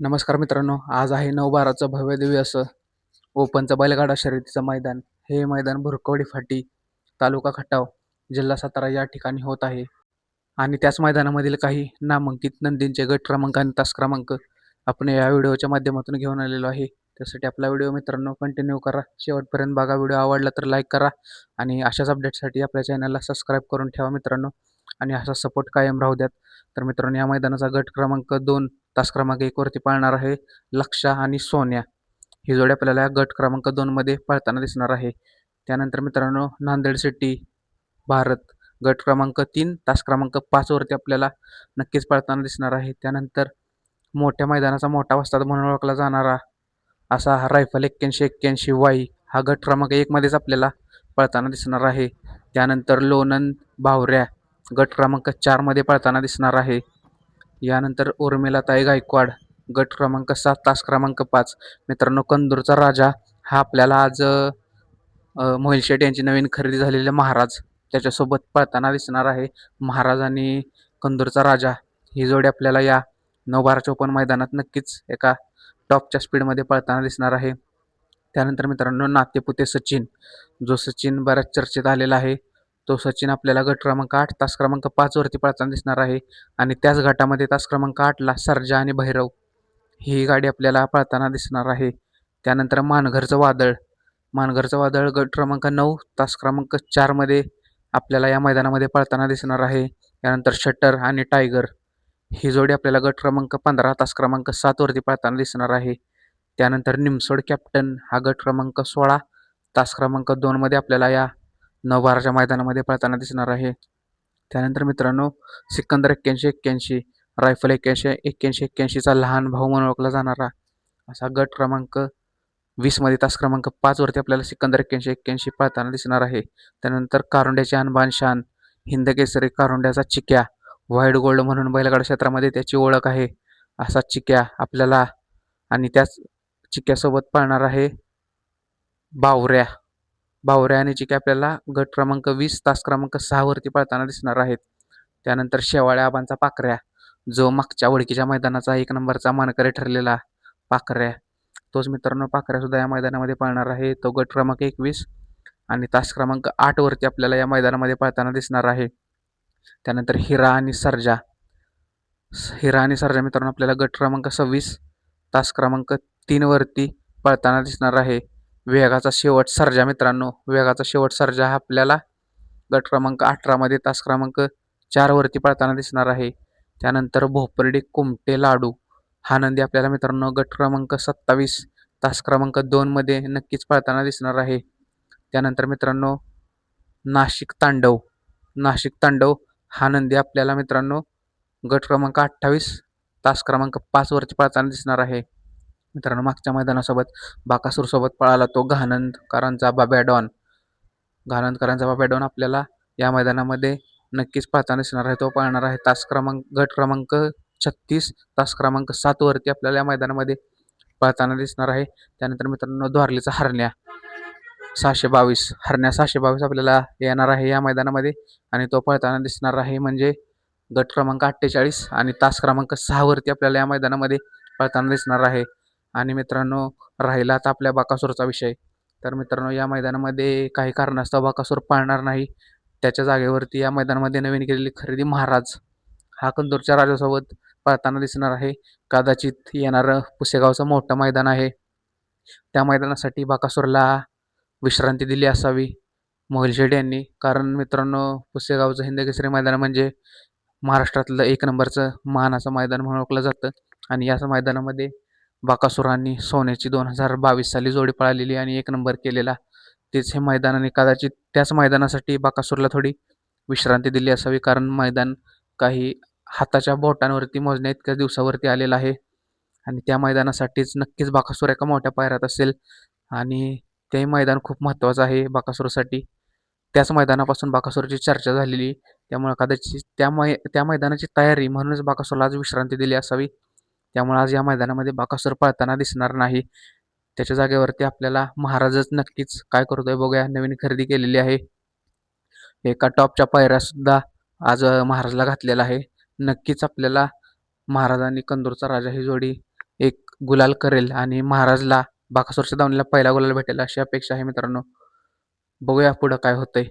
नमस्कार मित्रांनो आज आहे नऊ बाराचं भव्य दिव्य असं ओपनचं बैलगाडा शर्यतीचं मैदान. हे मैदान भुरकवडी फाटी तालुका खटाव जिल्हा सातारा या ठिकाणी होत आहे. आणि त्याच मैदानामधील काही नामांकित नंदींचे गट क्रमांक आणि तास क्रमांक आपण या व्हिडिओच्या माध्यमातून घेऊन आलेलो आहे. त्यासाठी आपला व्हिडिओ मित्रांनो कंटिन्यू करा. शेवटपर्यंत बघा. व्हिडिओ आवडला तर लाईक करा आणि अशाच अपडेटसाठी आपल्या चॅनलला सबस्क्राईब करून ठेवा मित्रांनो. आणि असा सपोर्ट कायम राहू द्यात. तर मित्रांनो या मैदानाचा गट क्रमांक दोन तास क्रमांक एकवरती पाळणार आहे लक्षा आणि सोन्या. ही जोडी आपल्याला गट क्रमांक दोनमध्ये पळताना दिसणार आहे. त्यानंतर मित्रांनो नांदेड सिटी भारत. गट क्रमांक तीन तास क्रमांक पाचवरती आपल्याला नक्कीच पळताना दिसणार आहे. त्यानंतर मोठ्या मैदानाचा मोठा वस्ताद म्हणून ओळखला जाणारा असा हा रायफल एक्क्याऐंशी एक्क्याऐंशी वाई हा गट क्रमांक एकमध्येच आपल्याला पळताना दिसणार आहे. त्यानंतर लोणंद बावऱ्या गट क्रमांक चारमध्ये पळताना दिसणार आहे. यानंतर उर्मिलाताई गायकवाड गट क्रमांक सात तास क्रमांक पाच. मित्रांनो कंदूरचा राजा हा आपल्याला आज मोहिल शेट यांची नवीन खरेदी झालेले महाराज त्याच्यासोबत पळताना दिसणार आहे. महाराज आणि कंदूरचा राजा ही जोडी आपल्याला या नऊ बारा चौपन्न मैदानात नक्कीच एका टॉपच्या स्पीडमध्ये पळताना दिसणार आहे. त्यानंतर मित्रांनो नातेपुते सचिन. जो सचिन बऱ्याच चर्चेत आलेला आहे. तो सचिन आपल्याला गट क्रमांक आठ तास क्रमांक पाचवरती पळताना दिसणार आहे. आणि त्याच गटामध्ये तास क्रमांक आठला सरजा आणि भैरव. ही गाडी आपल्याला पळताना दिसणार आहे. त्यानंतर मानघरचं वादळ. मानघरचं वादळ गट क्रमांक नऊ तास क्रमांक चारमध्ये आपल्याला या मैदानामध्ये पळताना दिसणार आहे. त्यानंतर शटर आणि टायगर. ही जोडी आपल्याला गट क्रमांक पंधरा तास क्रमांक सातवरती पळताना दिसणार आहे. त्यानंतर निमसोड कॅप्टन हा गट क्रमांक सोळा तास क्रमांक दोनमध्ये आपल्याला या नवबाराच्या मैदानामध्ये पळताना दिसणार आहे. त्यानंतर मित्रांनो सिकंदर एक्क्याऐंशी एक्क्याऐंशी रायफल एक्क्याऐंशी एक्क्याऐंशी एक्क्याऐंशीचा लहान भाऊ म्हणून ओळखला जाणारा असा गट क्रमांक वीसमध्ये तास क्रमांक पाचवरती आपल्याला सिकंदर एक्क्याऐंशी एक्क्याऐंशी पळताना दिसणार आहे. त्यानंतर कारुंड्याचे अनबान शान हिंदकेसरी कारुंड्याचा चिक्या व्हाईट गोल्ड म्हणून बैलगाड क्षेत्रामध्ये त्याची ओळख आहे. असा चिक्या आपल्याला आणि त्याच चिक्यासोबत पळणार आहे बावऱ्या. बावऱ्या आणि की आपल्याला गट क्रमांक वीस तास क्रमांक सहावरती पळताना दिसणार आहेत. त्यानंतर शेवाळ्या आबांचा पाखऱ्या जो मागच्या ओळखीच्या मैदानाचा एक नंबरचा मानकरी ठरलेला पाखऱ्या तोच मित्रांनो पाखऱ्यासुद्धा या मैदानामध्ये पळणार आहे. तो गट क्रमांक एकवीस आणि तास क्रमांक आठवरती आपल्याला या मैदानामध्ये पळताना दिसणार आहे. त्यानंतर हिरा आणि सर्जा. हिरा आणि सर्जा मित्रांनो आपल्याला गट क्रमांक सव्वीस तास क्रमांक तीनवरती पळताना दिसणार आहे. वेगाचा शेवट सर्जा मित्रांनो. वेगाचा शेवट सर्जा हा आपल्याला गट क्रमांक अठरामध्ये तास क्रमांक चारवरती पळताना दिसणार आहे. त्यानंतर भोपर्डे कुमटे लाडू हा नंदी आपल्याला मित्रांनो गट क्रमांक सत्तावीस तास क्रमांक दोनमध्ये नक्कीच पळताना दिसणार आहे. त्यानंतर मित्रांनो नाशिक तांडव. नाशिक तांडव हा नंदी आपल्याला मित्रांनो गट क्रमांक अठ्ठावीस तास क्रमांक पाचवरती पळताना दिसणार आहे. मित्रांनो मागच्या मैदानासोबत बाकासूरसोबत पळाला तो घानंदकरांचा बाब्या डॉन. घानंदकरांचा बाब्या डॉन आपल्याला या मैदानामध्ये नक्कीच पळताना दिसणार आहे. तो पळणार आहे तास क्रमांक गट क्रमांक छत्तीस तास क्रमांक सातवरती आपल्याला या मैदानामध्ये पळताना दिसणार आहे. त्यानंतर मित्रांनो द्वारलीचा हरण्या. सहाशे बावीस हरण्या सहाशे बावीस आपल्याला येणार आहे या मैदानामध्ये आणि तो पळताना दिसणार आहे म्हणजे गट क्रमांक अठ्ठेचाळीस आणि तास क्रमांक सहावरती आपल्याला या मैदानामध्ये पळताना दिसणार आहे. आणि मित्रांनो राहिला आता आपल्या बाकासूरचा विषय. तर मित्रांनो या मैदानामध्ये काही कारणास्तव बाकासूर पाळणार नाही. त्याच्या जागेवरती या मैदानामध्ये नवीन केलेली खरेदी महाराज. हा कंदूरच्या राजासोबत पळताना दिसणार आहे. कदाचित येणारं पुसेगावचं मोठं मैदान आहे. त्या मैदानासाठी बाकासूरला विश्रांती दिली असावी मोहिल शेठ यांनी. कारण मित्रांनो पुसेगावचं हिंदकेसरी मैदान म्हणजे महाराष्ट्रातलं एक नंबरचं मानाचं मैदान म्हणून ओळखलं जातं. आणि याच मैदानामध्ये बाकासुरांनी सोन्याची दोन हजार बावीस साली जोडी पळालेली आणि एक नंबर केलेला. तेच हे मैदान आणि कदाचित त्याच मैदानासाठी बाकासूरला थोडी विश्रांती दिली असावी. कारण मैदान काही हाताच्या बोटांवरती मोजण्या इतक्या दिवसावरती आलेलं आहे. आणि त्या मैदानासाठीच नक्कीच बाकासूर एका मोठ्या पायऱ्यात असेल. आणि तेही मैदान खूप महत्त्वाचं आहे बाकासूरसाठी. त्याच मैदानापासून बाकासूरची चर्चा झालेली. त्यामुळे कदाचित त्या मै त्या मैदानाची तयारी म्हणूनच बाकासूरला आज विश्रांती दिली असावी. त्यामुळे आज या मैदानामध्ये बाकासूर पळताना दिसणार नाही. त्याच्या जागेवरती आपल्याला महाराजच नक्कीच काय करतोय बघूया. नवीन खरेदी केलेली आहे. एका टॉपच्या पायऱ्यासुद्धा आज महाराजला घातलेला आहे. नक्कीच आपल्याला महाराज आणि कंदूरचा राजा ही जोडी एक गुलाल करेल आणि महाराजला बाकासुरच्या दावणीला पहिला गुलाल भेटेल अशी अपेक्षा आहे मित्रांनो. बघूया पुढं काय होतंय.